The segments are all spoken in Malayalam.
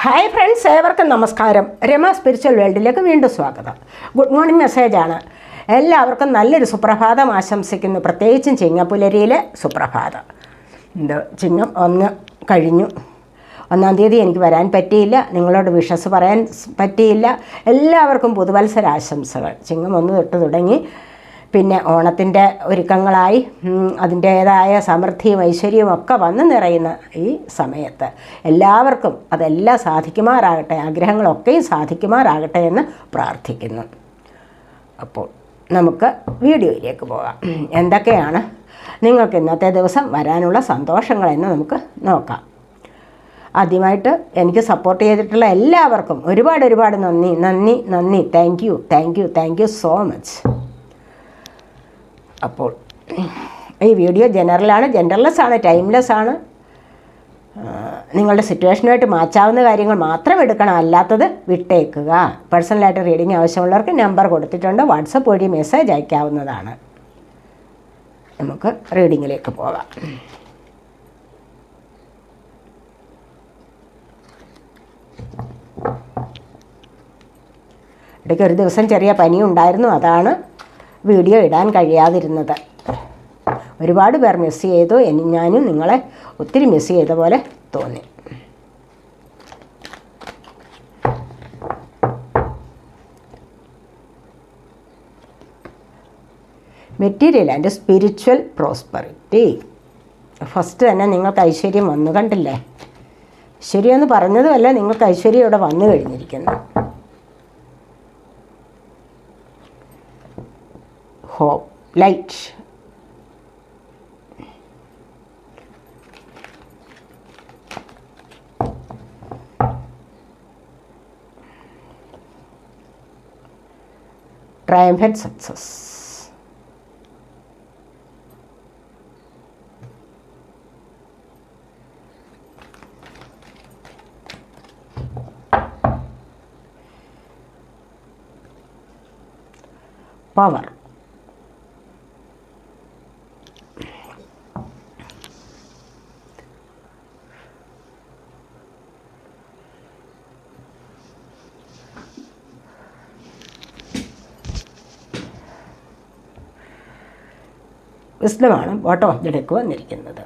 ഹായ് ഫ്രണ്ട്സ് ഏവർക്കും നമസ്കാരം. രമ സ്പിരിച്വൽ വേൾഡിലേക്ക് വീണ്ടും സ്വാഗതം. ഗുഡ് മോർണിംഗ് മെസ്സേജാണ് എല്ലാവർക്കും നല്ലൊരു സുപ്രഭാതം ആശംസിക്കുന്നു. പ്രത്യേകിച്ചും ചിങ്ങപ്പുലരിയിലെ സുപ്രഭാതം. ഇത് ചിങ്ങം ഒന്ന് കഴിഞ്ഞു. ഒന്നാം തീയതി എനിക്ക് വരാൻ പറ്റിയില്ല. നിങ്ങളോട് വിഷസ് പറയാൻ പറ്റിയില്ല. എല്ലാവർക്കും പുതുവത്സരാശംസകൾ. ചിങ്ങം ഒന്ന് തൊട്ട് തുടങ്ങി. പിന്നെ ഓണത്തിന്റെ ഒരുക്കങ്ങളായി അതിന്റേതായ സമൃദ്ധിയും ഐശ്വര്യവും ഒക്കെ വന്നു നിറയുന്ന ഈ സമയത്ത് എല്ലാവർക്കും അതെല്ലാം സാധിക്കുമാറാകട്ടെ ആഗ്രഹങ്ങളൊക്കെയും സാധിക്കുമാറാകട്ടെ എന്ന് പ്രാർത്ഥിക്കുന്നു. അപ്പോൾ നമുക്ക് വീഡിയോയിലേക്ക് പോകാം. എന്തൊക്കെയാണ് നിങ്ങൾക്ക് ഇന്നത്തെ ദിവസം വരാനുള്ള സന്തോഷങ്ങളെന്ന് നമുക്ക് നോക്കാം. ആദ്യമായിട്ട് എനിക്ക് സപ്പോർട്ട് ചെയ്തിട്ടുള്ള എല്ലാവർക്കും ഒരുപാട് ഒരുപാട് നന്ദി നന്ദി നന്ദി. Thank you thank you thank you so much അപ്പോൾ ഈ വീഡിയോ ജനറലാണ് ജെൻഡർലെസ് ആണ് ടൈംലെസ് ആണ് നിങ്ങളുടെ സിറ്റുവേഷനുമായിട്ട് മാച്ചാവുന്ന കാര്യങ്ങൾ മാത്രം എടുക്കണം അല്ലാത്തത് വിട്ടേക്കുക. പേഴ്സണലായിട്ട് റീഡിങ് ആവശ്യമുള്ളവർക്ക് നമ്പർ കൊടുത്തിട്ടുണ്ട് വാട്സപ്പ് വഴി മെസ്സേജ് അയക്കാവുന്നതാണ്. നമുക്ക് റീഡിങ്ങിലേക്ക് പോകാം. ഇടയ്ക്ക് ഒരു ദിവസം ചെറിയ പനി ഉണ്ടായിരുന്നു അതാണ്. വീഡിയോ ഇടാൻ കഴിയാതിരുന്നത്. ഒരുപാട് പേർ മിസ് ചെയ്തു. ഞാനും നിങ്ങളെ ഒത്തിരി മിസ് ചെയ്ത പോലെ തോന്നി. Material and spiritual prosperity first തന്നെ നിങ്ങൾക്ക് ഐശ്വര്യം വന്നു കണ്ടില്ലേ? ശരിയെന്ന് പറഞ്ഞതുമല്ല നിങ്ങൾക്ക് ഐശ്വര്യം ഇവിടെ വന്നു കഴിഞ്ഞിരിക്കുന്നു. Hope, light. Triumphant success. വിസ്ഡമാണ് ബോട്ടം ഓഫ് ദി ഡെക്ക് വന്നിരിക്കുന്നത്.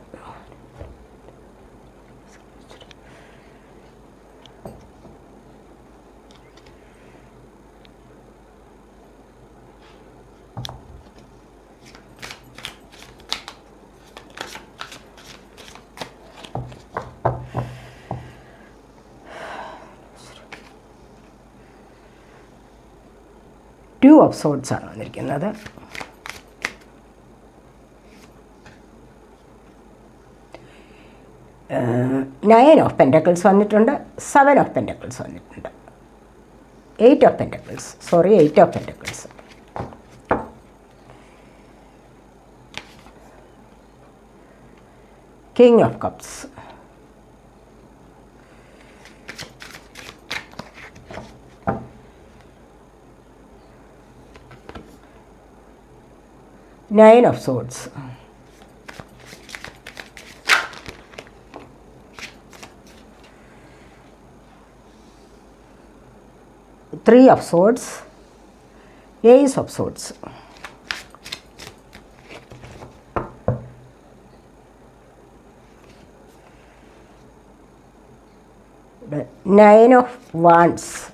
ടു ഓഫ് സോഡ്സ് ആണ് വന്നിരിക്കുന്നത്. നയൻ ഓഫ് പെന്റക്കിൾസ് വന്നിട്ടുണ്ട് സെവൻ ഓഫ് പെന്റക്കിൾസ് വന്നിട്ടുണ്ട്. Eight of pentacles sorry eight of pentacles king of cups nine of swords three of swords ace of swords nine of wands.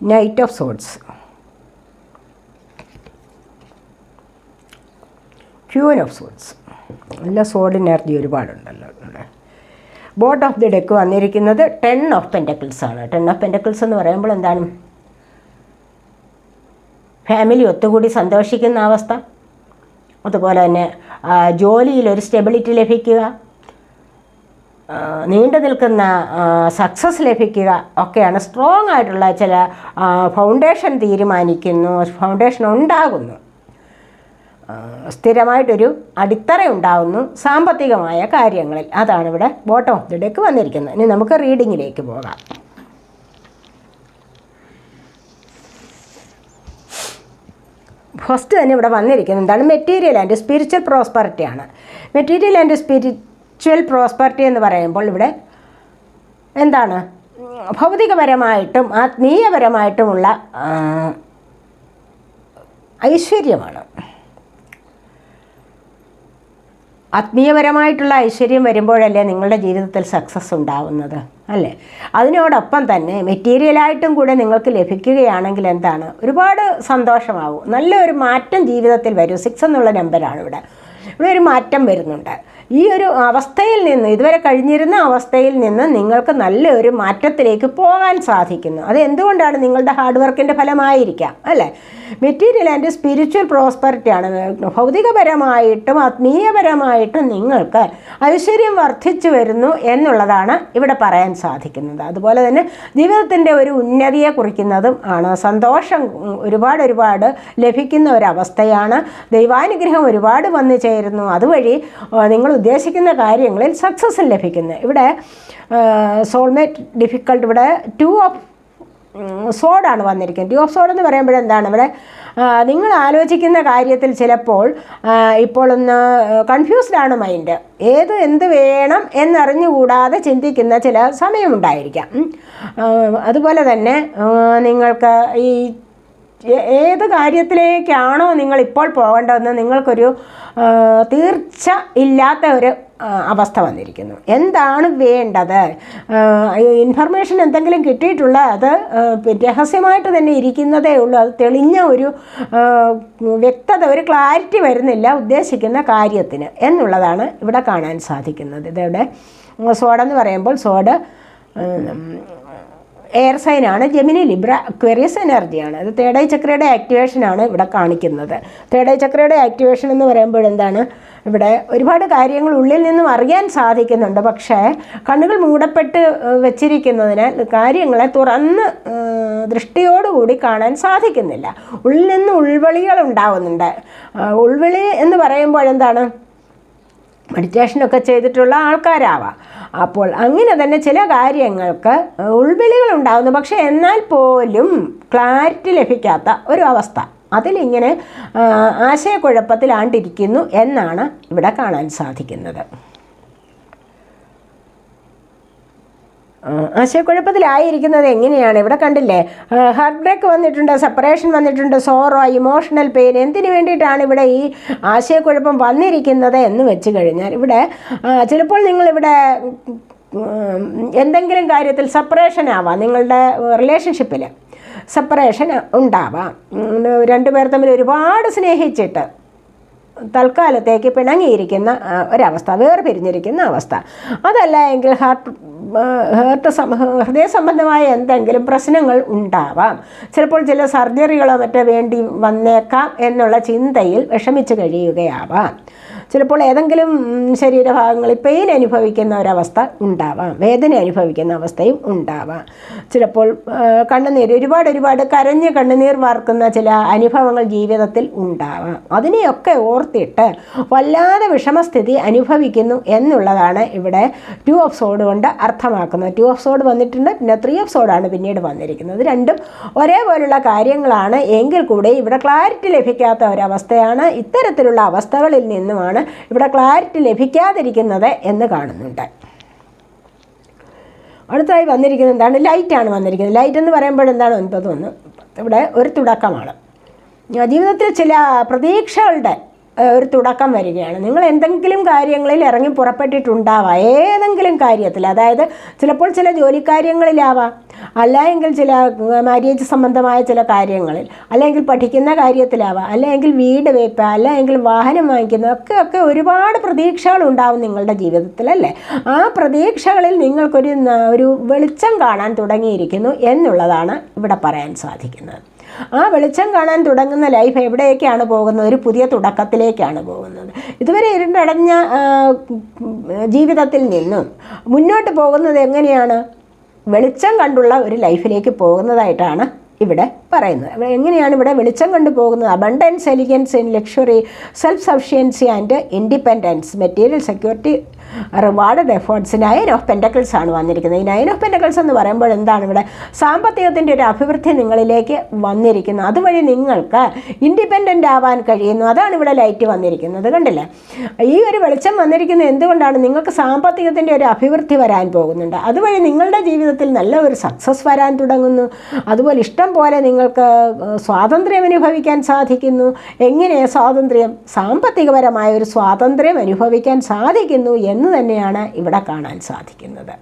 Knight of swords. Queen of swords. നല്ല സോളിഡ് എനർജി ഒരുപാടുണ്ടല്ലോ ഇവിടെ. ബോട്ട് ഓഫ് ദി ഡെക്ക് വന്നിരിക്കുന്നത് ടെൻ ഓഫ് പെന്റക്കിൾസ് ആണ്. ടെൻ ഓഫ് പെന്റക്കിൾസ് എന്ന് പറയുമ്പോൾ എന്താണ്? ഫാമിലി ഒത്തുകൂടി സന്തോഷിക്കുന്ന അവസ്ഥ. അതുപോലെ തന്നെ ജോലിയിൽ ഒരു സ്റ്റെബിലിറ്റി ലഭിക്കുക. നീണ്ടു നിൽക്കുന്ന സക്സസ് ലഭിക്കുക ഒക്കെയാണ് സ്ട്രോങ് ആയിട്ടുള്ള ചില ഫൗണ്ടേഷൻ തീരുമാനിക്കുന്നു ഫൗണ്ടേഷൻ ഉണ്ടാകുന്നു. സ്ഥിരമായിട്ടൊരു അടിത്തറ ഉണ്ടാവുന്നു സാമ്പത്തികമായ കാര്യങ്ങളിൽ. അതാണ് ഇവിടെ ബോട്ടം ഓഫ് ദി ഡെക്ക് വന്നിരിക്കുന്നത്. ഇനി നമുക്ക് റീഡിങ്ങിലേക്ക് പോകാം. ഫസ്റ്റ് തന്നെ ഇവിടെ വന്നിരിക്കുന്നത് എന്താണ്? മെറ്റീരിയൽ ആൻഡ് സ്പിരിച്വൽ പ്രോസ്പെറിറ്റിയാണ് മെറ്റീരിയൽ ആൻഡ് സ്പിരിച്വൽ പ്രോസ്പെറിറ്റി എന്ന് പറയുമ്പോൾ ഇവിടെ എന്താണ്? ഭൗതികപരമായിട്ടും ആത്മീയപരമായിട്ടുമുള്ള ഐശ്വര്യമാണ്. ആത്മീയപരമായിട്ടുള്ള ഐശ്വര്യം വരുമ്പോഴല്ലേ നിങ്ങളുടെ ജീവിതത്തിൽ സക്സസ് ഉണ്ടാവുന്നത് അല്ലേ? അതിനോടൊപ്പം തന്നെ മെറ്റീരിയലായിട്ടും കൂടെ നിങ്ങൾക്ക് ലഭിക്കുകയാണെങ്കിൽ എന്താണ്? ഒരുപാട് സന്തോഷമാവും. നല്ലൊരു മാറ്റം ജീവിതത്തിൽ വരും. സിക്സ് എന്നുള്ള നമ്പറാണ് ഇവിടെ. ഇവിടെ ഒരു മാറ്റം വരുന്നുണ്ട്. ഈ ഒരു അവസ്ഥയിൽ നിന്ന് ഇതുവരെ കഴിഞ്ഞിരുന്ന അവസ്ഥയിൽ നിന്ന് നിങ്ങൾക്ക് നല്ലൊരു മാറ്റത്തിലേക്ക് പോകാൻ സാധിക്കുന്നു. അത് എന്തുകൊണ്ടാണ് നിങ്ങളുടെ ഹാർഡ് വർക്കിന്റെ ഫലമായിരിക്കാം അല്ലേ? മെറ്റീരിയൽ ആൻഡ് സ്പിരിച്വൽ പ്രോസ്പെറിറ്റിയാണ് ഭൗതികപരമായിട്ടും ആത്മീയപരമായിട്ടും നിങ്ങൾക്ക് ഐശ്വര്യം വർദ്ധിച്ചു വരുന്നു എന്നുള്ളതാണ് ഇവിടെ പറയാൻ സാധിക്കുന്നത്. അതുപോലെ തന്നെ ജീവിതത്തിന്റെ ഒരു ഉന്നതിയെ കുറിക്കുന്നതും ആണ്. സന്തോഷം ഒരുപാട് ഒരുപാട് ലഭിക്കുന്ന ഒരവസ്ഥയാണ് ദൈവാനുഗ്രഹം ഒരുപാട് വന്നു ചേരുന്നു. അതുവഴി നിങ്ങൾ ഉദ്ദേശിക്കുന്ന കാര്യങ്ങളിൽ സക്സസ് ലഭിക്കുന്നത് ഇവിടെ സോൾമേറ്റ് ഡിഫിക്കൾട്ട് ഇവിടെ ടു ഓഫ് സോഡാണ് വന്നിരിക്കുന്നത്. ടു ഓഫ് സോഡ് എന്ന് പറയുമ്പോൾ എന്താണ്? ഇവിടെ നിങ്ങൾ ആലോചിക്കുന്ന കാര്യത്തിൽ ചിലപ്പോൾ ഇപ്പോൾ ഒന്ന് കൺഫ്യൂസ്ഡ് ആണ് മൈൻഡ് ഏത് എന്ത് വേണം എന്നറിഞ്ഞുകൂടാതെ ചിന്തിക്കുന്ന ചില സമയമുണ്ടായിരിക്കാം അതുപോലെ തന്നെ നിങ്ങൾക്ക് ഈ ഏത് കാര്യത്തിലേക്കാണോ നിങ്ങൾ ഇപ്പോൾ പോകേണ്ടതെന്ന് നിങ്ങൾക്കൊരു തീർച്ച ഇല്ലാത്ത ഒരു അവസ്ഥ വന്നിരിക്കുന്നു. എന്താണ് വേണ്ടത്? ഇൻഫർമേഷൻ എന്തെങ്കിലും കിട്ടിയിട്ടുള്ള അത് രഹസ്യമായിട്ട് തന്നെ ഇരിക്കുന്നതേ ഉള്ളൂ. അത് തെളിഞ്ഞ ഒരു വ്യക്തത ഒരു ക്ലാരിറ്റി വരുന്നില്ല ഉദ്ദേശിക്കുന്ന കാര്യത്തിന് എന്നുള്ളതാണ് ഇവിടെ കാണാൻ സാധിക്കുന്നത്. ഇതവിടെ സോഡെന്ന് പറയുമ്പോൾ സോഡ് എയർ സൈനാണ് ജെമിനി ലിബ്ര അക്വേറിയസ് എനർജിയാണ് അത് തേടൈ ചക്രയുടെ ആക്ടിവേഷനാണ് ഇവിടെ കാണിക്കുന്നത്. തേടൈ ചക്രയുടെ ആക്ടിവേഷൻ എന്ന് പറയുമ്പോൾ എന്താണ്? ഇവിടെ ഒരുപാട് കാര്യങ്ങൾ ഉള്ളിൽ നിന്നും അറിയാൻ സാധിക്കുന്നുണ്ട്. പക്ഷേ കണ്ണുകൾ മൂടപ്പെട്ട് വെച്ചിരിക്കുന്നതിനാൽ കാര്യങ്ങളെ തുറന്ന് ദൃഷ്ടിയോടുകൂടി കാണാൻ സാധിക്കുന്നില്ല. ഉള്ളിൽ നിന്ന് ഉൾവിളികൾ ഉണ്ടാവുന്നുണ്ട്. ഉൾവിളി എന്ന് പറയുമ്പോൾ എന്താണ്? മെഡിറ്റേഷനൊക്കെ ചെയ്തിട്ടുള്ള ആൾക്കാരാവാം. അപ്പോൾ അങ്ങനെ തന്നെ ചില കാര്യങ്ങൾക്ക് ഉൾവിളികൾ ഉണ്ടാകുന്നു പക്ഷേ എന്നാൽ പോലും ക്ലാരിറ്റി ലഭിക്കാത്ത ഒരു അവസ്ഥ. അതിലിങ്ങനെ ആശയക്കുഴപ്പത്തിലാണ്ടിരിക്കുന്നു എന്നാണ് ഇവിടെ കാണാൻ സാധിക്കുന്നത്. ആശയക്കുഴപ്പത്തിലായിരിക്കുന്നത് എങ്ങനെയാണ്? ഇവിടെ കണ്ടില്ലേ ഹാർട്ട് ബ്രേക്ക് വന്നിട്ടുണ്ട് സെപ്പറേഷൻ വന്നിട്ടുണ്ട് സോറോ ഇമോഷണൽ പെയിൻ എന്തിനു വേണ്ടിയിട്ടാണ് ഇവിടെ ഈ ആശയക്കുഴപ്പം വന്നിരിക്കുന്നത് എന്ന് വെച്ച് കഴിഞ്ഞാൽ ഇവിടെ ചിലപ്പോൾ നിങ്ങളിവിടെ എന്തെങ്കിലും കാര്യത്തിൽ സെപ്പറേഷൻ ആവാം നിങ്ങളുടെ റിലേഷൻഷിപ്പിൽ സെപ്പറേഷൻ ഉണ്ടാവാം. രണ്ടു രണ്ടുപേർ തമ്മിൽ ഒരുപാട് സ്നേഹിച്ചിട്ട് തൽക്കാലത്തേക്ക് പിണങ്ങിയിരിക്കുന്ന ഒരവസ്ഥ വേർപിരിഞ്ഞിരിക്കുന്ന അവസ്ഥ. അതല്ല എങ്കിൽ ഹാർട്ട് സം ഹൃദയ സംബന്ധമായ എന്തെങ്കിലും പ്രശ്നങ്ങൾ ഉണ്ടാവാം. ചിലപ്പോൾ ചില സർജറികളോ മറ്റോ വേണ്ടി വന്നേക്കാം എന്നുള്ള ചിന്തയിൽ വിഷമിച്ചു കഴിയുകയാവാം. ചിലപ്പോൾ ഏതെങ്കിലും ശരീരഭാഗങ്ങളിൽ പെയിൻ അനുഭവിക്കുന്ന ഒരവസ്ഥ ഉണ്ടാവാം. വേദന അനുഭവിക്കുന്ന അവസ്ഥയും ഉണ്ടാവാം. ചിലപ്പോൾ കണ്ണുനീർ ഒരുപാട് ഒരുപാട് കരഞ്ഞ് കണ്ണുനീർ വാർക്കുന്ന ചില അനുഭവങ്ങൾ ജീവിതത്തിൽ ഉണ്ടാവാം. അതിനെയൊക്കെ ഓർത്തിട്ട് വല്ലാതെ വിഷമസ്ഥിതി അനുഭവിക്കുന്നു എന്നുള്ളതാണ് ഇവിടെ ടു ഓഫ് സോഡ് കൊണ്ട് അർത്ഥമാക്കുന്നത്. ടു ഓഫ് സോഡ് വന്നിട്ടുണ്ട് പിന്നെ ത്രീ ഓഫ് സോഡാണ് പിന്നീട് വന്നിരിക്കുന്നത്. രണ്ടും ഒരേപോലുള്ള കാര്യങ്ങളാണ്. എങ്കിൽ കൂടെ ഇവിടെ ക്ലാരിറ്റി ലഭിക്കാത്ത ഒരവസ്ഥയാണ് ഇത്തരത്തിലുള്ള അവസ്ഥകളിൽ നിന്നുമാണ് ഇവിടെ ക്ലാരിറ്റി ലഭിക്കാതിരിക്കുന്നത് എന്ന് കാണുന്നുണ്ട്. അടുത്തായി വന്നിരിക്കുന്നത് എന്താണ്? ലൈറ്റാണ് വന്നിരിക്കുന്നത്. ലൈറ്റ് എന്ന് പറയുമ്പോൾ എന്താണ്? ഒൻപത് ഒന്ന്. ഇവിടെ ഒരു തുടക്കമാണ്. ജീവിതത്തിൽ ചില പ്രതീക്ഷകളുടെ ഒരു തുടക്കം വരികയാണ്. നിങ്ങൾ എന്തെങ്കിലും കാര്യങ്ങളിൽ ഇറങ്ങി പുറപ്പെട്ടിട്ടുണ്ടാവാം. ഏതെങ്കിലും കാര്യത്തിൽ അതായത് ചിലപ്പോൾ ചില ജോലിക്കാര്യങ്ങളിലാവാം. അല്ലെങ്കിൽ ചില മാര്യേജ് സംബന്ധമായ ചില കാര്യങ്ങളിൽ അല്ലെങ്കിൽ പഠിക്കുന്ന കാര്യത്തിലാവാം അല്ലെങ്കിൽ വീട് വയ്പ്പ അല്ലെങ്കിൽ വാഹനം വാങ്ങിക്കുന്ന ഒക്കെ ഒക്കെ ഒരുപാട് പ്രതീക്ഷകൾ ഉണ്ടാവും നിങ്ങളുടെ ജീവിതത്തിൽ അല്ലേ? ആ പ്രതീക്ഷകളിൽ നിങ്ങൾക്കൊരു ഒരു വെളിച്ചം കാണാൻ തുടങ്ങിയിരിക്കുന്നു എന്നുള്ളതാണ് ഇവിടെ പറയാൻ സാധിക്കുന്നത്. ആ വെളിച്ചം കാണാൻ തുടങ്ങുന്ന ലൈഫ് എവിടേക്കാണ് പോകുന്നത്? ഒരു പുതിയ തുടക്കത്തിലേക്കാണ് പോകുന്നത്. ഇതുവരെ ഇരുണ്ടടഞ്ഞ ജീവിതത്തിൽ നിന്നും മുന്നോട്ട് പോകുന്നത് എങ്ങനെയാണ്? വെളിച്ചം കണ്ടുള്ള ഒരു ലൈഫിലേക്ക് പോകുന്നതായിട്ടാണ് ഇവിടെ പറയുന്നത്. എങ്ങനെയാണ് ഇവിടെ വെളിച്ചം കണ്ടു പോകുന്നത്? Abundance elegance in luxury self sufficiency and independence material security reward efforts nine of pentacles ആണ് വന്നിരിക്കുന്നത്. ഈ നയൻ ഓഫ് പെന്റക്കിൾസ് എന്ന് പറയുമ്പോൾ എന്താണ് ഇവിടെ? സാമ്പത്തികത്തിന്റെ ഒരു അഭിവൃദ്ധി നിങ്ങളിലേക്ക് വന്നിരിക്കുന്നു. അതുവഴി നിങ്ങൾക്ക് ഇൻഡിപെൻഡന്റ് ആവാൻ കഴിയുന്നു. അതാണ് ഇവിടെ ലൈറ്റ് വന്നിരിക്കുന്നത്. കണ്ടില്ലേ? ഈ ഒരു വെളിച്ചം വന്നിരിക്കുന്നത് എന്തുകൊണ്ടാണ്? നിങ്ങൾക്ക് സാമ്പത്തികത്തിന്റെ ഒരു അഭിവൃദ്ധി വരാൻ പോകുന്നുണ്ട്. അതുവഴി നിങ്ങളുടെ ജീവിതത്തിൽ നല്ല ഒരു സക്സസ് വരാൻ തുടങ്ങുന്നു. അതുപോലെ ഇഷ്ടം പോലെ നിങ്ങൾക്ക് സ്വാതന്ത്ര്യം അനുഭവിക്കാൻ സാധിക്കുന്നു. എങ്ങനെ സ്വാതന്ത്ര്യം? സാമ്പത്തികപരമായ ഒരു സ്വാതന്ത്ര്യം അനുഭവിക്കാൻ സാധിക്കുന്നു എന്ന് തന്നെയാണ് ഇവിടെ കാണാൻ സാധിക്കുന്നത്.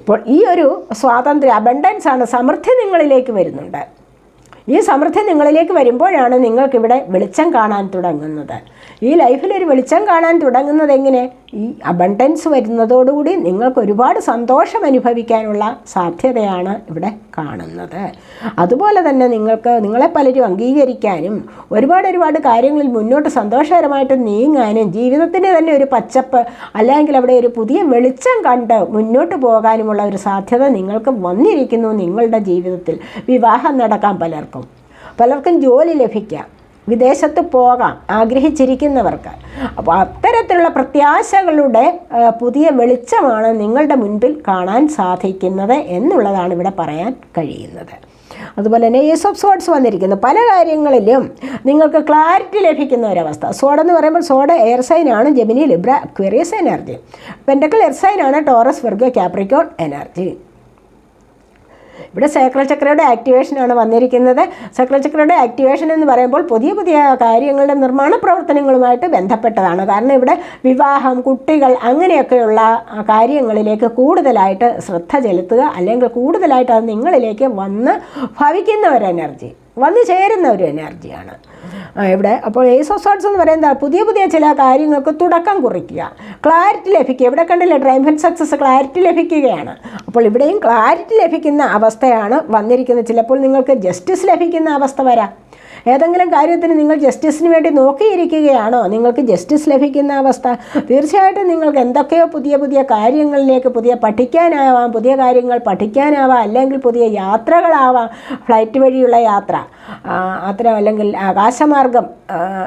അപ്പോൾ ഈ ഒരു സ്വാതന്ത്ര്യ അബണ്ടൻസ് ആണ് സമൃദ്ധി നിങ്ങളിലേക്ക് വരുന്നുണ്ട്. ഈ സമൃദ്ധി നിങ്ങളിലേക്ക് വരുമ്പോഴാണ് നിങ്ങൾക്കിവിടെ വെളിച്ചം കാണാൻ തുടങ്ങുന്നത്. ഈ ലൈഫിൽ ഒരു വെളിച്ചം കാണാൻ തുടങ്ങുന്നത് എങ്ങനെ? ഈ അബണ്ടൻസ് വരുന്നതോടുകൂടി നിങ്ങൾക്ക് ഒരുപാട് സന്തോഷം അനുഭവിക്കാനുള്ള സാധ്യതയാണ് ഇവിടെ കാണുന്നത്. അതുപോലെ തന്നെ നിങ്ങൾക്ക് നിങ്ങളെ പലരും അംഗീകരിക്കാനും ഒരുപാട് ഒരുപാട് കാര്യങ്ങളിൽ മുന്നോട്ട് സന്തോഷകരമായിട്ട് നീങ്ങാനും ജീവിതത്തിന്റെ തന്നെ ഒരു പച്ചപ്പ് അല്ലെങ്കിൽ അവിടെ ഒരു പുതിയ വെളിച്ചം കണ്ട് മുന്നോട്ട് പോകാനുമുള്ള ഒരു സാധ്യത നിങ്ങൾക്ക് വന്നിരിക്കുന്നു നിങ്ങളുടെ ജീവിതത്തിൽ. വിവാഹം നടക്കാൻ പലർക്കും പലർക്കും ജോലി ലഭിക്കാം. വിദേശത്ത് പോകാം ആഗ്രഹിച്ചിരിക്കുന്നവർക്ക്. അപ്പോൾ അത്തരത്തിലുള്ള പ്രത്യാശകളുടെ പുതിയ വെളിച്ചമാണ് നിങ്ങളുടെ മുൻപിൽ കാണാൻ സാധിക്കുന്നത് എന്നുള്ളതാണ് ഇവിടെ പറയാൻ കഴിയുന്നത്. അതുപോലെ തന്നെ ഏസ് ഓഫ് സോഡ്സ് വന്നിരിക്കുന്നു. പല കാര്യങ്ങളിലും നിങ്ങൾക്ക് ക്ലാരിറ്റി ലഭിക്കുന്ന ഒരവസ്ഥ. സോഡ് എന്ന് പറയുമ്പോൾ sword air സൈനാണ് Gemini Libra Aquarius energy pentacle air സൈനാണ് Taurus Virgo Capricorn energy ഇവിടെ സൈക്കിൾ ചക്രയുടെ ആക്ടിവേഷനാണ് വന്നിരിക്കുന്നത്. സൈക്കിൾ ചക്രയുടെ ആക്ടിവേഷൻ എന്ന് പറയുമ്പോൾ പുതിയ പുതിയ കാര്യങ്ങളുടെ നിർമ്മാണ പ്രവർത്തനങ്ങളുമായിട്ട് ബന്ധപ്പെട്ടതാണ്. കാരണം ഇവിടെ വിവാഹം കുട്ടികൾ അങ്ങനെയൊക്കെയുള്ള കാര്യങ്ങളിലേക്ക് കൂടുതലായിട്ട് ശ്രദ്ധ ചെലുത്തുക അല്ലെങ്കിൽ കൂടുതലായിട്ട് അത് നിങ്ങളിലേക്ക് വന്ന് ഭവിക്കുന്ന ഒരു എനർജി വന്നു ചേരുന്ന ഒരു എനർജിയാണ്. ഇവിടെ അപ്പോൾ ഏസ് ഓഫ് സോട്ട്സ് എന്ന് പറയുന്നത് പുതിയ പുതിയ ചില കാര്യങ്ങൾക്ക് തുടക്കം കുറിക്കുക. ക്ലാരിറ്റി ലഭിക്കുക. ഇവിടെ കണ്ടില്ലേ? ഡ്രൈമൻ സക്സസ് ക്ലാരിറ്റി ലഭിക്കുകയാണ്. അപ്പോൾ ഇവിടെയും ക്ലാരിറ്റി ലഭിക്കുന്ന അവസ്ഥയാണ് വന്നിരിക്കുന്നത്. ചിലപ്പോൾ നിങ്ങൾക്ക് ജസ്റ്റിസ് ലഭിക്കുന്ന അവസ്ഥ വരാം. ഏതെങ്കിലും കാര്യത്തിന് നിങ്ങൾ ജസ്റ്റിസിന് വേണ്ടി നോക്കിയിരിക്കുകയാണോ? നിങ്ങൾക്ക് ജസ്റ്റിസ് ലഭിക്കുന്ന അവസ്ഥ. തീർച്ചയായിട്ടും നിങ്ങൾക്ക് എന്തൊക്കെയോ പുതിയ പുതിയ കാര്യങ്ങളിലേക്ക് പുതിയ പഠിക്കാനാവാം പുതിയ കാര്യങ്ങൾ പഠിക്കാനാവാം അല്ലെങ്കിൽ പുതിയ യാത്രകളാവാം. ഫ്ലൈറ്റ് വഴിയുള്ള യാത്ര. അത്ര അല്ലെങ്കിൽ ആകാശമാർഗം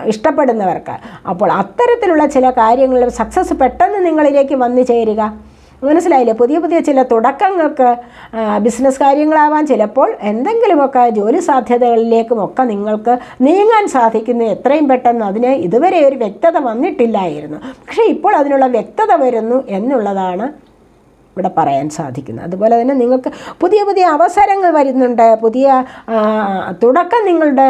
ഇഷ്ടപ്പെടുന്നവർക്ക്. അപ്പോൾ അത്തരത്തിലുള്ള ചില കാര്യങ്ങളിൽ സക്സസ് പെട്ടെന്ന് നിങ്ങളിലേക്ക് വന്നു ചേരുക. മനസ്സിലായില്ലേ? പുതിയ പുതിയ ചില തുടക്കങ്ങൾക്ക് ബിസിനസ് കാര്യങ്ങളാവാൻ ചിലപ്പോൾ എന്തെങ്കിലുമൊക്കെ ജോലി സാധ്യതകളിലേക്കും ഒക്കെ നിങ്ങൾക്ക് നീങ്ങാൻ സാധിക്കുന്നു. എത്രയും പെട്ടെന്ന് അതിന് ഇതുവരെ ഒരു വ്യക്തത വന്നിട്ടില്ലായിരുന്നു. പക്ഷേ ഇപ്പോൾ അതിനുള്ള വ്യക്തത വരുന്നു എന്നുള്ളതാണ് ഇവിടെ പറയാൻ സാധിക്കുന്നത് അതുപോലെ തന്നെ നിങ്ങൾക്ക് പുതിയ പുതിയ അവസരങ്ങൾ വരുന്നുണ്ട്. പുതിയ തുടക്കം നിങ്ങളുടെ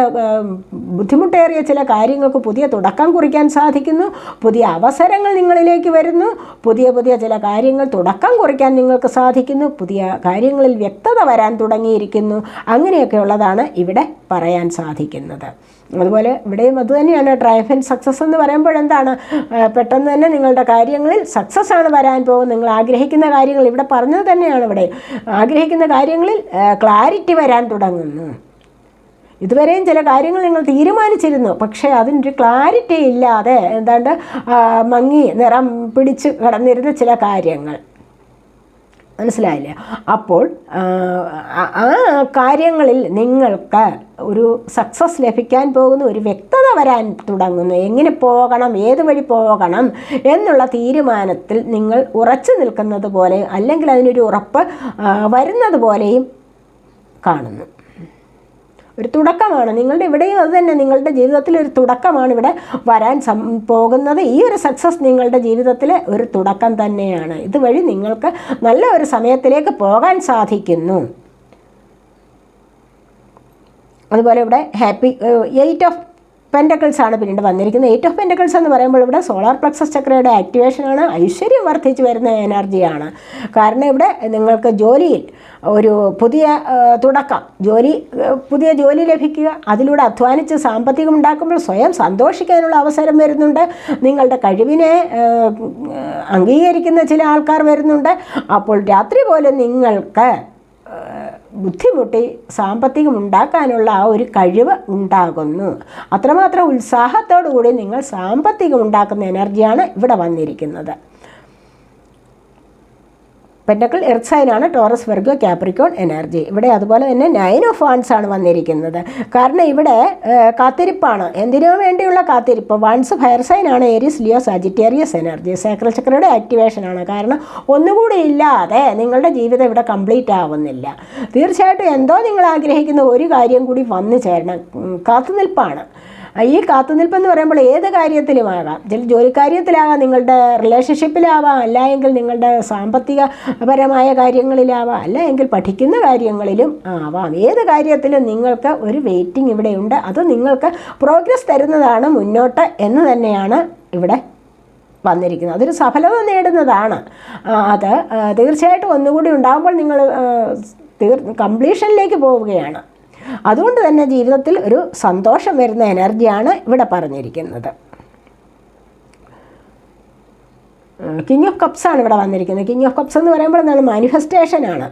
ബുദ്ധിമുട്ടേറിയ ചില കാര്യങ്ങൾക്ക് പുതിയ തുടക്കം കുറിക്കാൻ സാധിക്കുന്നു. പുതിയ അവസരങ്ങൾ നിങ്ങളിലേക്ക് വരുന്നു. പുതിയ പുതിയ ചില കാര്യങ്ങൾ തുടക്കം കുറിക്കാൻ നിങ്ങൾക്ക് സാധിക്കുന്നു. പുതിയ കാര്യങ്ങളിൽ വ്യക്തത വരാൻ തുടങ്ങിയിരിക്കുന്നു. അങ്ങനെയൊക്കെയുള്ളതാണ് ഇവിടെ പറയാൻ സാധിക്കുന്നത്. അതുപോലെ ഇവിടെയും അതുതന്നെയാണ് ഡ്രൈഫൻ സക്സസ് എന്ന് പറയുമ്പോൾ എന്താണ്? പെട്ടെന്ന് തന്നെ നിങ്ങളുടെ കാര്യങ്ങളിൽ സക്സസ് ആണ് വരാൻ പോകുന്നത്. നിങ്ങൾ ആഗ്രഹിക്കുന്ന കാര്യങ്ങൾ ഇവിടെ പറഞ്ഞത് തന്നെയാണ് ഇവിടെ. ആഗ്രഹിക്കുന്ന കാര്യങ്ങളിൽ ക്ലാരിറ്റി വരാൻ തുടങ്ങുന്നു. ഇതുവരെയും ചില കാര്യങ്ങൾ നിങ്ങൾ തീരുമാനിച്ചിരുന്നു. പക്ഷേ അതിനൊരു ക്ലാരിറ്റി ഇല്ലാതെ എന്താണ്ട് മങ്ങി നിറം പിടിച്ച് കിടന്നിരുന്ന ചില കാര്യങ്ങൾ. മനസ്സിലായില്ലേ? അപ്പോൾ ആ, കാര്യങ്ങളിൽ നിങ്ങൾക്ക് ഒരു സക്സസ് ലഭിക്കാൻ പോകുന്ന ഒരു വ്യക്തത വരാൻ തുടങ്ങുന്നു. എങ്ങനെ പോകണം? ഏത് വഴി പോകണം? എന്നുള്ള തീരുമാനത്തിൽ നിങ്ങൾ ഉറച്ചു നിൽക്കുന്നത് പോലെ അല്ലെങ്കിൽ അതിനൊരു ഉറപ്പ് വരുന്നത് പോലെയും കാണുന്നു. ഒരു തുടക്കമാണ്. നിങ്ങളുടെ ഇവിടെയും അത് തന്നെ. നിങ്ങളുടെ ജീവിതത്തിൽ ഒരു തുടക്കമാണ് ഇവിടെ വരാൻ പോകുന്നത്. ഈ ഒരു സക്സസ് നിങ്ങളുടെ ജീവിതത്തിലെ ഒരു തുടക്കം തന്നെയാണ്. ഇതുവഴി നിങ്ങൾക്ക് നല്ല ഒരു സമയത്തിലേക്ക് പോകാൻ സാധിക്കുന്നു. അതുപോലെ ഇവിടെ ഹാപ്പി എയ്റ്റ് ഓഫ് പെന്റക്കിൾസ് ആണ് പിന്നീട് വന്നിരിക്കുന്നത്. എയ്റ്റ് ഓഫ് പെന്റക്കിൾസ് എന്ന് പറയുമ്പോൾ ഇവിടെ സോളാർ പ്ലക്സസ് ചക്രയുടെ ആക്ടിവേഷനാണ് ഐശ്വര്യം വർദ്ധിച്ചു വരുന്ന എനർജിയാണ് കാരണം ഇവിടെ നിങ്ങൾക്ക് ജോലിയിൽ ഒരു പുതിയ തുടക്കം ജോലി പുതിയ ജോലി ലഭിക്കുക. അതിലൂടെ അധ്വാനിച്ച് സാമ്പത്തികം ഉണ്ടാക്കുമ്പോൾ സ്വയം സന്തോഷിക്കാനുള്ള അവസരം വരുന്നുണ്ട്. നിങ്ങളുടെ കഴിവിനെ അംഗീകരിക്കുന്ന ചില ആൾക്കാർ വരുന്നുണ്ട്. അപ്പോൾ രാത്രി പോലെ നിങ്ങൾക്ക് ബുദ്ധിമുട്ടി സാമ്പത്തികം ഉണ്ടാക്കാനുള്ള ആ ഒരു കഴിവ് ഉണ്ടാകുന്നു. അത്രമാത്രം ഉത്സാഹത്തോടു കൂടി നിങ്ങൾ സാമ്പത്തികം ഉണ്ടാക്കുന്ന എനർജിയാണ് ഇവിടെ വന്നിരിക്കുന്നത്. പെൻഡക്കിൾ എർത്ത് സൈനാണ് ടോറസ് വെർഗോ ക്യാപ്രിക്കോൺ എനർജി. ഇവിടെ അതുപോലെ തന്നെ നയൻ ഓഫ് വാൻസ് ആണ് വന്നിരിക്കുന്നത്. കാരണം ഇവിടെ കാത്തിരിപ്പാണ്. എന്തിനോ വേണ്ടിയുള്ള കാത്തിരിപ്പ്? Wands fire സൈനാണ് Aries Leo Sagittarius energy. Sacral ചക്രയുടെ ആക്ടിവേഷനാണ് കാരണം ഒന്നുകൂടി ഇല്ലാതെ നിങ്ങളുടെ ജീവിതം ഇവിടെ കംപ്ലീറ്റ് ആവുന്നില്ല. തീർച്ചയായിട്ടും എന്തോ നിങ്ങൾ ആഗ്രഹിക്കുന്ന ഒരു കാര്യം കൂടി വന്നു ചേരണം. കാത്തുനിൽപ്പാണ്. ഈ കാത്തുനിൽപ്പെന്ന് പറയുമ്പോൾ ഏത് കാര്യത്തിലുമാകാം? ചില ജോലിക്കാര്യത്തിലാവാം നിങ്ങളുടെ റിലേഷൻഷിപ്പിലാവാം അല്ല എങ്കിൽ നിങ്ങളുടെ സാമ്പത്തികപരമായ കാര്യങ്ങളിലാവാം അല്ല എങ്കിൽ പഠിക്കുന്ന കാര്യങ്ങളിലും ആവാം. ഏത് കാര്യത്തിലും നിങ്ങൾക്ക് ഒരു വെയിറ്റിംഗ് ഇവിടെയുണ്ട് അത് നിങ്ങൾക്ക് പ്രോഗ്രസ് തരുന്നതാണ് മുന്നോട്ട് എന്ന് തന്നെയാണ് ഇവിടെ വന്നിരിക്കുന്നത്. അതൊരു സഫലത നേടുന്നതാണ്. അത് തീർച്ചയായിട്ടും ഒന്നുകൂടി ഉണ്ടാകുമ്പോൾ നിങ്ങൾ തീർ കംപ്ലീഷനിലേക്ക് പോവുകയാണ്. അതുകൊണ്ട് തന്നെ ജീവിതത്തിൽ ഒരു സന്തോഷം വരുന്ന എനർജിയാണ് ഇവിടെ പറഞ്ഞിരിക്കുന്നത്. കിങ് ഓഫ് കപ്സ് ആണ് ഇവിടെ വന്നിരിക്കുന്നത്. കിങ് ഓഫ് കപ്സ് എന്ന് പറയുമ്പോൾ എന്താണ്? മാനിഫെസ്റ്റേഷനാണ്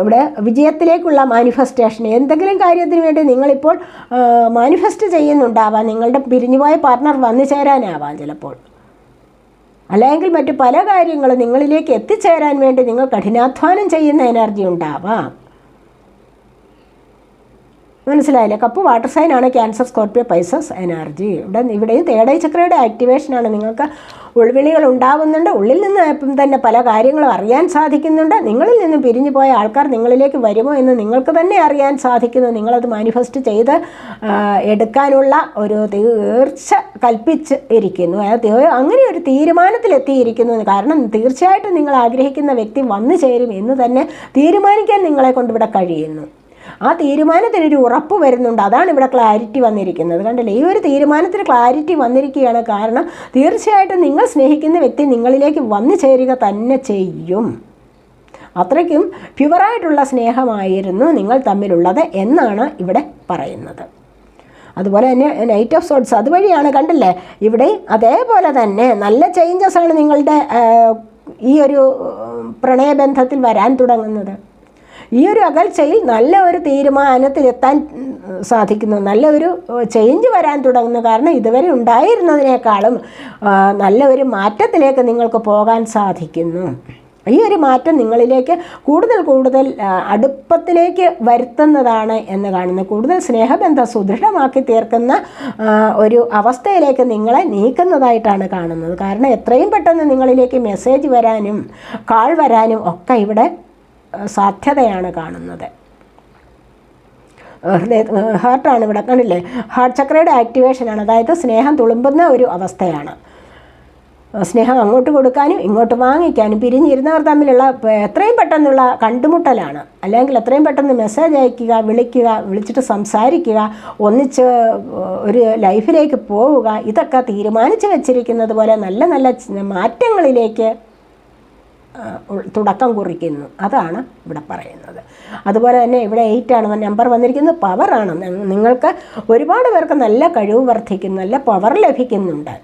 ഇവിടെ വിജയത്തിലേക്കുള്ള മാനിഫെസ്റ്റേഷൻ എന്തെങ്കിലും കാര്യത്തിന് വേണ്ടി നിങ്ങളിപ്പോൾ മാനിഫെസ്റ്റ് ചെയ്യുന്നുണ്ടാവാം. നിങ്ങളുടെ പിരിഞ്ഞുപോയ പാർട്ണർ വന്നു ചേരാനാവാം ചിലപ്പോൾ. അല്ലെങ്കിൽ മറ്റു പല കാര്യങ്ങളും നിങ്ങളിലേക്ക് എത്തിച്ചേരാൻ വേണ്ടി നിങ്ങൾ കഠിനാധ്വാനം ചെയ്യുന്ന എനർജി ഉണ്ടാവാം. മനസ്സിലായില്ലേ? കപ്പ് വാട്ടർ സൈൻ ആണ് ക്യാൻസർ സ്കോർപ്പിയോ പൈസസ് എനർജി ഇവിടെ ഇവിടെയും തേടൈ ചക്രയുടെ ആക്ടിവേഷനാണ് നിങ്ങൾക്ക് ഉൾവിളികൾ ഉണ്ടാവുന്നുണ്ട്. ഉള്ളിൽ നിന്ന് ഇപ്പം തന്നെ പല കാര്യങ്ങളും അറിയാൻ സാധിക്കുന്നുണ്ട്. നിങ്ങളിൽ നിന്ന് പിരിഞ്ഞു പോയ ആൾക്കാർ നിങ്ങളിലേക്ക് വരുമോ എന്ന് നിങ്ങൾക്ക് തന്നെ അറിയാൻ സാധിക്കുന്നു. നിങ്ങളത് മാനിഫെസ്റ്റ് ചെയ്ത് എടുക്കാനുള്ള ഒരു തീർച്ച കൽപ്പിച്ച് ഇരിക്കുന്നു അങ്ങനെ ഒരു തീരുമാനത്തിലെത്തിയിരിക്കുന്നു. കാരണം തീർച്ചയായിട്ടും നിങ്ങൾ ആഗ്രഹിക്കുന്ന വ്യക്തി വന്നു ചേരും എന്ന് തന്നെ തീരുമാനിക്കാൻ നിങ്ങളെ കൊണ്ടിവിടെ കഴിയുന്നു. ആ തീരുമാനത്തിന് ഒരു ഉറപ്പ് വരുന്നുണ്ട്. അതാണ് ഇവിടെ ക്ലാരിറ്റി വന്നിരിക്കുന്നത്. കണ്ടല്ലേ? ഈ ഒരു തീരുമാനത്തിന് ക്ലാരിറ്റി വന്നിരിക്കുകയാണ് കാരണം തീർച്ചയായിട്ടും നിങ്ങൾ സ്നേഹിക്കുന്ന വ്യക്തി നിങ്ങളിലേക്ക് വന്നു ചേരുക തന്നെ ചെയ്യും. അത്രയ്ക്കും പ്യുവറായിട്ടുള്ള സ്നേഹമായിരുന്നു നിങ്ങൾ തമ്മിലുള്ളത് എന്നാണ് ഇവിടെ പറയുന്നത്. അതുപോലെ തന്നെ നൈറ്റ് ഓഫ് സോഡ്സ് അതുവഴിയാണ് കണ്ടില്ലേ? ഇവിടെ അതേപോലെ തന്നെ നല്ല ചേഞ്ചസ് ആണ് നിങ്ങളുടെ ഈ ഒരു പ്രണയബന്ധത്തിൽ വരാൻ തുടങ്ങുന്നത്. ഈ ഒരു അകൽച്ചയിൽ നല്ല ഒരു തീരുമാനത്തിലെത്താൻ സാധിക്കുന്നു. നല്ലൊരു ചേഞ്ച് വരാൻ തുടങ്ങുന്നു കാരണം ഇതുവരെ ഉണ്ടായിരുന്നതിനേക്കാളും നല്ല ഒരു മാറ്റത്തിലേക്ക് നിങ്ങൾക്ക് പോകാൻ സാധിക്കുന്നു. ഈ ഒരു മാറ്റം നിങ്ങളിലേക്ക് കൂടുതൽ കൂടുതൽ അടുപ്പത്തിലേക്ക് വരുത്തുന്നതാണ് എന്ന് കാണുന്നു. കൂടുതൽ സ്നേഹബന്ധം സുദൃഢമാക്കി തീർക്കുന്ന ഒരു അവസ്ഥയിലേക്ക് നിങ്ങളെ നീക്കുന്നതായിട്ടാണ് കാണുന്നത്. കാരണം എത്രയും പെട്ടെന്ന് നിങ്ങളിലേക്ക് മെസ്സേജ് വരാനും കാൾ വരാനും ഒക്കെ ഇവിടെ സാധ്യതയാണ് കാണുന്നത്. ഹാർട്ടാണ് ഇവിടെ. കണ്ടില്ലേ? ഹാർട്ട് ചക്രയുടെ ആക്ടിവേഷനാണ് അതായത് സ്നേഹം തുളുമ്പുന്ന ഒരു അവസ്ഥയാണ്. സ്നേഹം അങ്ങോട്ട് കൊടുക്കാനും ഇങ്ങോട്ട് വാങ്ങിക്കാനും പിരിഞ്ഞിരുന്നവർ തമ്മിലുള്ള എത്രയും പെട്ടെന്നുള്ള കണ്ടുമുട്ടലാണ്. അല്ലെങ്കിൽ എത്രയും പെട്ടെന്ന് മെസ്സേജ് അയക്കുക വിളിക്കുക വിളിച്ചിട്ട് സംസാരിക്കുക ഒന്നിച്ച് ഒരു ലൈഫിലേക്ക് പോവുക ഇതൊക്കെ തീരുമാനിച്ച് വെച്ചിരിക്കുന്നത് പോലെ നല്ല നല്ല മാറ്റങ്ങളിലേക്ക് തുടക്കം കുറിക്കുന്നു. അതാണ് ഇവിടെ പറയുന്നത്. അതുപോലെ തന്നെ ഇവിടെ എയ്റ്റ് ആണ് നമ്പർ വന്നിരിക്കുന്നത് പവറാണ് നിങ്ങൾക്ക് ഒരുപാട് പേർക്ക് നല്ല കഴിവ് വർദ്ധിക്കുന്നു നല്ല പവർ ലഭിക്കുന്നുണ്ട്.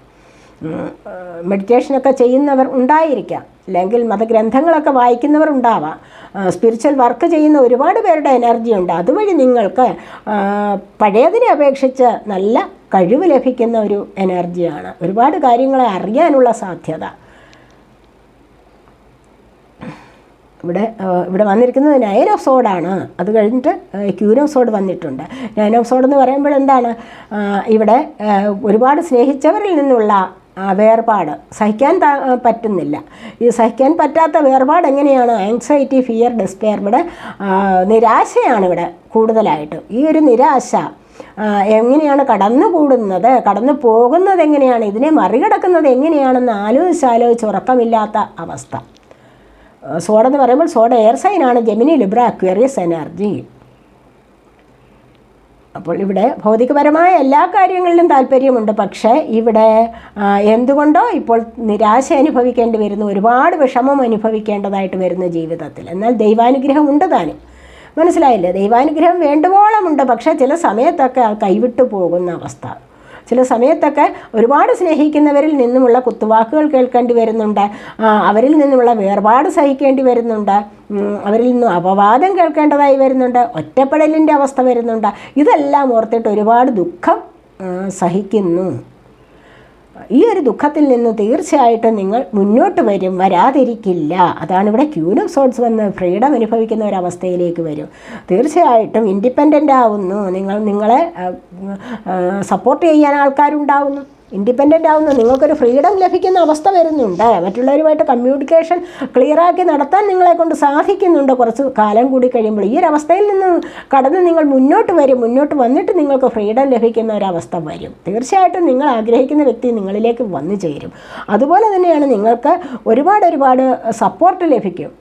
മെഡിറ്റേഷനൊക്കെ ചെയ്യുന്നവർ ഉണ്ടായിരിക്കാം. അല്ലെങ്കിൽ മതഗ്രന്ഥങ്ങളൊക്കെ വായിക്കുന്നവർ ഉണ്ടാവാം. സ്പിരിച്വൽ വർക്ക് ചെയ്യുന്ന ഒരുപാട് പേരുടെ എനർജി ഉണ്ട്. അതുവഴി നിങ്ങൾക്ക് പഴയതിനെ അപേക്ഷിച്ച് നല്ല കഴിവ് ലഭിക്കുന്ന ഒരു എനർജിയാണ് ഒരുപാട് കാര്യങ്ങളെ അറിയാനുള്ള സാധ്യത. ഇവിടെ ഇവിടെ വന്നിരിക്കുന്നത് നയൻ ഓഫ് സോഡാണ് അത് കഴിഞ്ഞിട്ട് ക്യൂൻ ഓഫ് സോഡ് വന്നിട്ടുണ്ട്. നയൻ ഓഫ് സോഡ് എന്ന് പറയുമ്പോൾ എന്താണ്? ഇവിടെ ഒരുപാട് സ്നേഹിച്ചവരിൽ നിന്നുള്ള വേർപാട്. സഹിക്കാൻ പറ്റുന്നില്ല. ഈ സഹിക്കാൻ പറ്റാത്ത വേർപാട് എങ്ങനെയാണ്? ആങ്സൈറ്റി ഫിയർ ഡിസ്പെയർ ഇവിടെ നിരാശയാണ് ഇവിടെ കൂടുതലായിട്ട്. ഈ ഒരു നിരാശ എങ്ങനെയാണ് കടന്നു കൂടുന്നത് കടന്നു പോകുന്നത് എങ്ങനെയാണ്? ഇതിനെ മറികടക്കുന്നത് എങ്ങനെയാണെന്ന് ആലോചിച്ചാലോചിച്ച് ആലോചിച്ച് ഉറക്കമില്ലാത്ത അവസ്ഥ. സോഡ എന്ന് പറയുമ്പോൾ സോഡ എയർ സൈനാണ് ജെമിനി ലിബ്ര അക്വേറിയസ് എനർജി അപ്പോൾ ഇവിടെ ഭൗതികപരമായ എല്ലാ കാര്യങ്ങളിലും താല്പര്യമുണ്ട്. പക്ഷേ ഇവിടെ എന്തുകൊണ്ടോ ഇപ്പോൾ നിരാശ അനുഭവിക്കേണ്ടി വരുന്നു. ഒരുപാട് വിഷമം അനുഭവിക്കേണ്ടതായിട്ട് വരുന്ന ജീവിതത്തിൽ. എന്നാൽ ദൈവാനുഗ്രഹം ഉണ്ട് താനും. മനസ്സിലായില്ലേ? ദൈവാനുഗ്രഹം വേണ്ടുവോളമുണ്ട്. പക്ഷേ ചില സമയത്തൊക്കെ അത് കൈവിട്ടു പോകുന്ന അവസ്ഥ. ചില സമയത്തൊക്കെ ഒരുപാട് സ്നേഹിക്കുന്നവരിൽ നിന്നുമുള്ള കുത്തുവാക്കുകൾ കേൾക്കേണ്ടി വരുന്നുണ്ട്. അവരിൽ നിന്നുമുള്ള വേർപാട് സഹിക്കേണ്ടി വരുന്നുണ്ട്. അവരിൽ നിന്നും അപവാദം കേൾക്കേണ്ടതായി വരുന്നുണ്ട്. ഒറ്റപ്പെടലിന്റെ അവസ്ഥ വരുന്നുണ്ട്. ഇതെല്ലാം ഓർത്തിട്ട് ഒരുപാട് ദുഃഖം സഹിക്കുന്നു. ഈ ഒരു ദുഃഖത്തിൽ നിന്ന് തീർച്ചയായിട്ടും നിങ്ങൾ മുന്നോട്ട് വരും വരാതിരിക്കില്ല. അതാണ് ഇവിടെ ക്യൂനും സോൾസ് വന്ന് ഫ്രീഡം അനുഭവിക്കുന്ന ഒരവസ്ഥയിലേക്ക് വരും. തീർച്ചയായിട്ടും ഇൻഡിപെൻഡന്റ് ആവുന്നു. നിങ്ങൾ നിങ്ങളെ സപ്പോർട്ട് ചെയ്യാൻ ആൾക്കാരുണ്ടാവുന്നു. ഇൻഡിപെൻഡന്റ് ആവുന്ന. നിങ്ങൾക്കൊരു ഫ്രീഡം ലഭിക്കുന്ന അവസ്ഥ വരുന്നുണ്ട്. മറ്റുള്ളവരുമായിട്ട് കമ്മ്യൂണിക്കേഷൻ ക്ലിയറാക്കി നടത്താൻ നിങ്ങളെ കൊണ്ട് സാധിക്കുന്നുണ്ട്. കുറച്ച് കാലം കൂടി കഴിയുമ്പോൾ ഈ ഒരു അവസ്ഥയിൽ നിന്ന് കടന്ന് നിങ്ങൾ മുന്നോട്ട് വരും. മുന്നോട്ട് വന്നിട്ട് നിങ്ങൾക്ക് ഫ്രീഡം ലഭിക്കുന്ന ഒരവസ്ഥ വരും. തീർച്ചയായിട്ടും നിങ്ങൾ ആഗ്രഹിക്കുന്ന വ്യക്തി നിങ്ങളിലേക്ക് വന്നു ചേരും. അതുപോലെ തന്നെയാണ് നിങ്ങൾക്ക് ഒരുപാട് ഒരുപാട് സപ്പോർട്ട് ലഭിക്കും.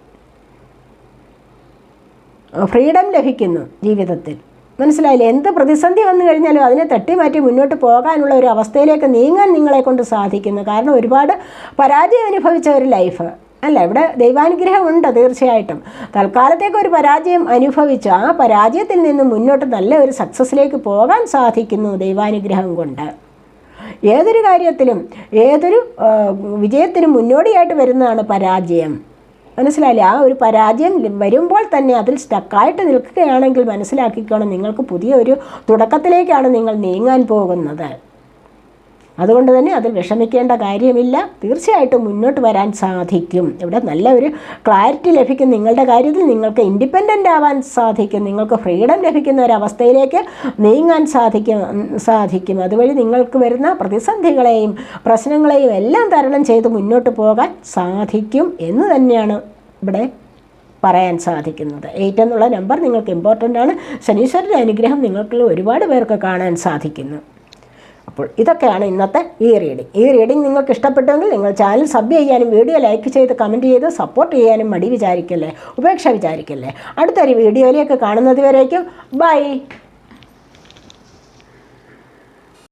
ഫ്രീഡം ലഭിക്കുന്നു ജീവിതത്തിൽ. മനസ്സിലായില്ലേ? എന്ത് പ്രതിസന്ധി വന്നു കഴിഞ്ഞാലും അതിനെ തട്ടി മാറ്റി മുന്നോട്ട് പോകാനുള്ള ഒരു അവസ്ഥയിലേക്ക് നീങ്ങാൻ നിങ്ങളെ കൊണ്ട് സാധിക്കുന്നു. കാരണം ഒരുപാട് പരാജയം അനുഭവിച്ച ഒരു ലൈഫ്. അല്ല ഇവിടെ ദൈവാനുഗ്രഹമുണ്ട് തീർച്ചയായിട്ടും. തൽക്കാലത്തേക്ക് ഒരു പരാജയം അനുഭവിച്ചു ആ പരാജയത്തിൽ നിന്ന് മുന്നോട്ട് നല്ല ഒരു സക്സസ്സിലേക്ക് പോകാൻ സാധിക്കുന്നു ദൈവാനുഗ്രഹം കൊണ്ട്. ഏതൊരു കാര്യത്തിലും ഏതൊരു വിജയത്തിനും മുന്നോടിയായിട്ട് വരുന്നതാണ് പരാജയം. മനസ്സിലായില്ലേ? ആ ഒരു പരാജയം വരുമ്പോൾ തന്നെ അതിൽ സ്റ്റക്കായിട്ട് നിൽക്കുകയാണെങ്കിൽ മനസ്സിലാക്കിക്കോണം നിങ്ങൾക്ക് പുതിയൊരു തുടക്കത്തിലേക്കാണ് നിങ്ങൾ നീങ്ങാൻ പോകുന്നത്. അതുകൊണ്ട് തന്നെ അതിൽ വിഷമിക്കേണ്ട കാര്യമില്ല. തീർച്ചയായിട്ടും മുന്നോട്ട് വരാൻ സാധിക്കും. ഇവിടെ നല്ല ഒരു ക്ലാരിറ്റി ലഭിക്കും നിങ്ങളുടെ കാര്യത്തിൽ. നിങ്ങൾക്ക് ഇൻഡിപെൻഡന്റ് ആവാൻ സാധിക്കും. നിങ്ങൾക്ക് ഫ്രീഡം ലഭിക്കുന്ന ഒരവസ്ഥയിലേക്ക് നീങ്ങാൻ സാധിക്കും സാധിക്കും. അതുവഴി നിങ്ങൾക്ക് വരുന്ന പ്രതിസന്ധികളെയും പ്രശ്നങ്ങളെയും എല്ലാം തരണം ചെയ്ത് മുന്നോട്ട് പോകാൻ സാധിക്കും എന്ന് തന്നെയാണ് ഇവിടെ പറയാൻ സാധിക്കുന്നത്. എയ്റ്റ് എന്നുള്ള നമ്പർ നിങ്ങൾക്ക് ഇമ്പോർട്ടന്റ് ആണ്. ശനീശ്വരന്റെ അനുഗ്രഹം നിങ്ങൾക്ക് ഒരുപാട് പേർക്ക് കാണാൻ സാധിക്കുന്നു. അപ്പോൾ ഇതൊക്കെയാണ് ഇന്നത്തെ ഈ റീഡിംഗ് ഈ റീഡിംഗ് നിങ്ങൾക്ക് ഇഷ്ടപ്പെട്ടെങ്കിൽ നിങ്ങൾ ചാനൽ സബ് ചെയ്യാനും വീഡിയോ ലൈക്ക് ചെയ്ത് കമന്റ് ചെയ്ത് സപ്പോർട്ട് ചെയ്യാനും മടി വിചാരിക്കല്ലേ? ഉപേക്ഷ വിചാരിക്കല്ലേ? അടുത്തൊരു വീഡിയോയിലേക്ക് കാണുന്നത് വരേക്കും. ബൈ